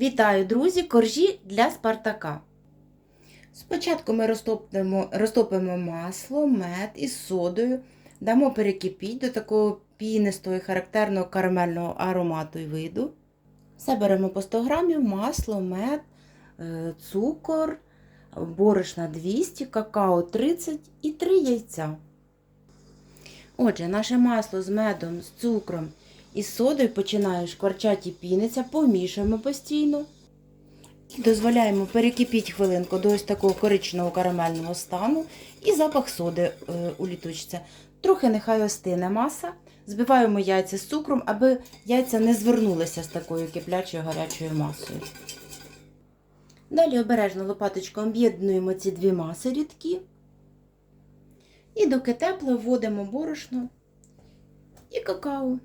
Вітаю, друзі! Коржі для Спартака. Спочатку ми розтопимо, розтопимо масло, мед із содою, дамо перекипіть до такого пінистого і характерного карамельного аромату і виду. Все беремо по 100 грамів, масло, мед, е, цукор, борошна 200, какао 30 і 3 яйця. Отже, наше масло з медом, з цукром і з содою починає шкварчати і піниться, помішуємо постійно. І дозволяємо перекипіть хвилинку до ось такого коричневого карамельного стану і запах соди е, улітучиться. Трохи нехай остине маса. Збиваємо яйця з цукром, аби яйця не звернулися з такою киплячою гарячою масою. Далі обережно лопаточкою об'єднуємо ці дві маси рідкі. І доки тепло вводимо борошно і какао.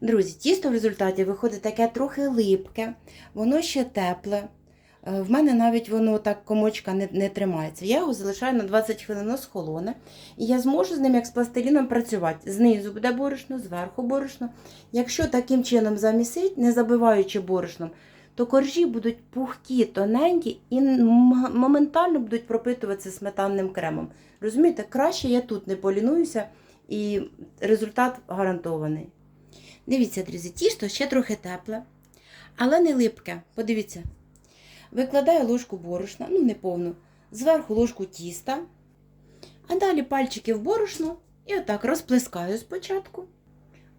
Друзі, тісто в результаті виходить таке трохи липке, воно ще тепле. Е, В мене навіть воно так комочка не, не тримається. Я його залишаю на 20 хвилин схолоне, і я зможу з ним як з пластиліном працювати. Знизу буде борошно, зверху борошно. Якщо таким чином замісить, не забиваючи борошном, то коржі будуть пухкі, тоненькі і моментально будуть пропитуватися сметанним кремом. Розумієте, краще я тут не полінуюся, і результат гарантований. Дивіться, друзі, тісто ще трохи тепле, але не липке. Подивіться. Викладаю ложку борошна, ну не повну, зверху ложку тіста, а далі пальчики в борошно і отак розплескаю спочатку.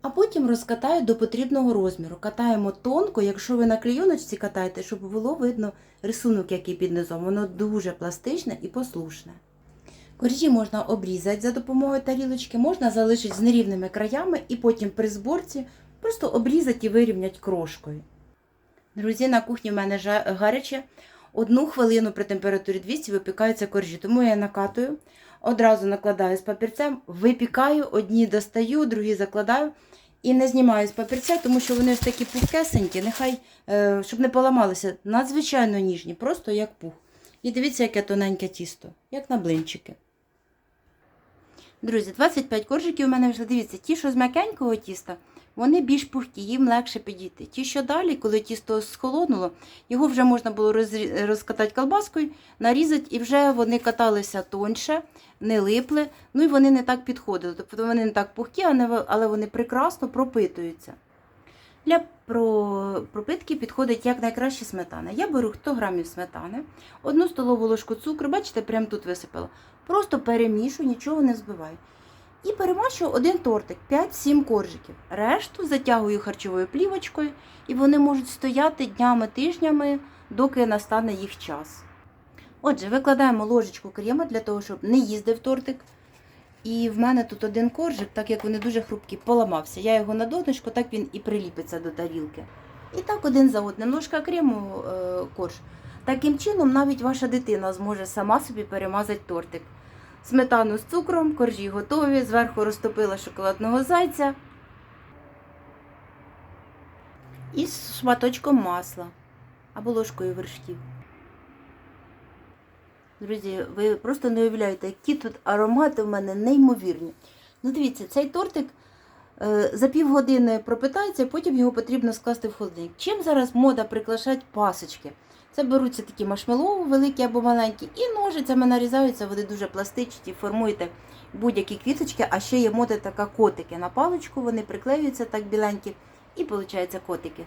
А потім розкатаю до потрібного розміру. Катаємо тонко, якщо ви на клейоночці катаєте, щоб було видно рисунок, який під низом. Воно дуже пластичне і послушне. Коржі можна обрізати за допомогою тарілочки, можна залишити з нерівними краями і потім при зборці просто обрізати і вирівняти крошкою. Друзі, на кухні в мене гаряче. Одну хвилину при температурі 200 випікаються коржі, тому я накатую, одразу накладаю з папірцем, випікаю, одні достаю, другі закладаю і не знімаю з папірця, тому що вони ось такі пухкесенькі, нехай, е, щоб не поламалися, надзвичайно ніжні, просто як пух. І дивіться, яке тоненьке тісто, як на блинчики. Друзі, 25 коржиків у мене вийшло. Дивіться, ті, що з м'якенького тіста, вони більш пухкі, їм легше підійти. Ті, що далі, коли тісто схолонуло, його вже можна було розкатати колбаскою, нарізати, і вже вони каталися тоньше, не липли, ну і вони не так підходили. Тобто вони не так пухкі, але вони прекрасно пропитуються. Для про- пропитки підходить якнайкраще сметана. Я беру 100 грамів сметани, одну столову ложку цукру, бачите, прямо тут висипала. Просто перемішую, нічого не збиваю. І перемащую один тортик, 5-7 коржиків. Решту затягую харчовою плівочкою, і вони можуть стояти днями, тижнями, доки настане їх час. Отже, викладаємо ложечку крема для того, щоб не їздив тортик. І в мене тут один коржик, так як вони дуже хрупкі, поламався. Я його на донечку, так він і приліпиться до тарілки. І так один за одним ложка крему е, корж. Таким чином навіть ваша дитина зможе сама собі перемазати тортик. Сметану з цукром, коржі готові, зверху розтопила шоколадного зайця і з шматочком масла або ложкою вершків. Друзі, ви просто не уявляєте, які тут аромати в мене неймовірні. Ну, дивіться, цей тортик е, за півгодини пропитається, потім його потрібно скласти в холодильник. Чим зараз мода прикрашати пасочки? Це беруться такі маршмеллоу, великі або маленькі, і ножицями нарізаються, вони дуже пластичні, формуєте будь-які квіточки, а ще є мода така котики. На паличку вони приклеюються так біленькі, і виходить котики.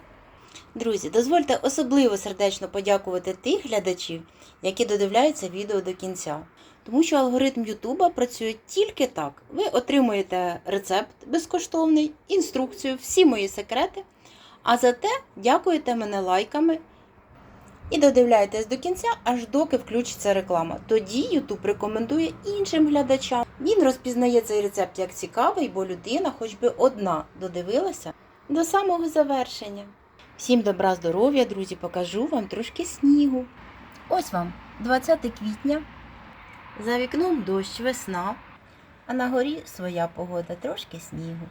Друзі, дозвольте особливо сердечно подякувати тих глядачів, які додивляються відео до кінця. Тому що алгоритм Ютуба працює тільки так. Ви отримуєте рецепт безкоштовний, інструкцію, всі мої секрети. А зате дякуєте мене лайками і додивляєтесь до кінця, аж доки включиться реклама. Тоді Ютуб рекомендує іншим глядачам. Він розпізнає цей рецепт як цікавий, бо людина, хоч би одна, додивилася до самого завершення. Всім добра здоров'я, друзі, покажу вам трошки снігу. Ось вам 20 квітня. За вікном дощ, весна, а на горі своя погода, трошки снігу.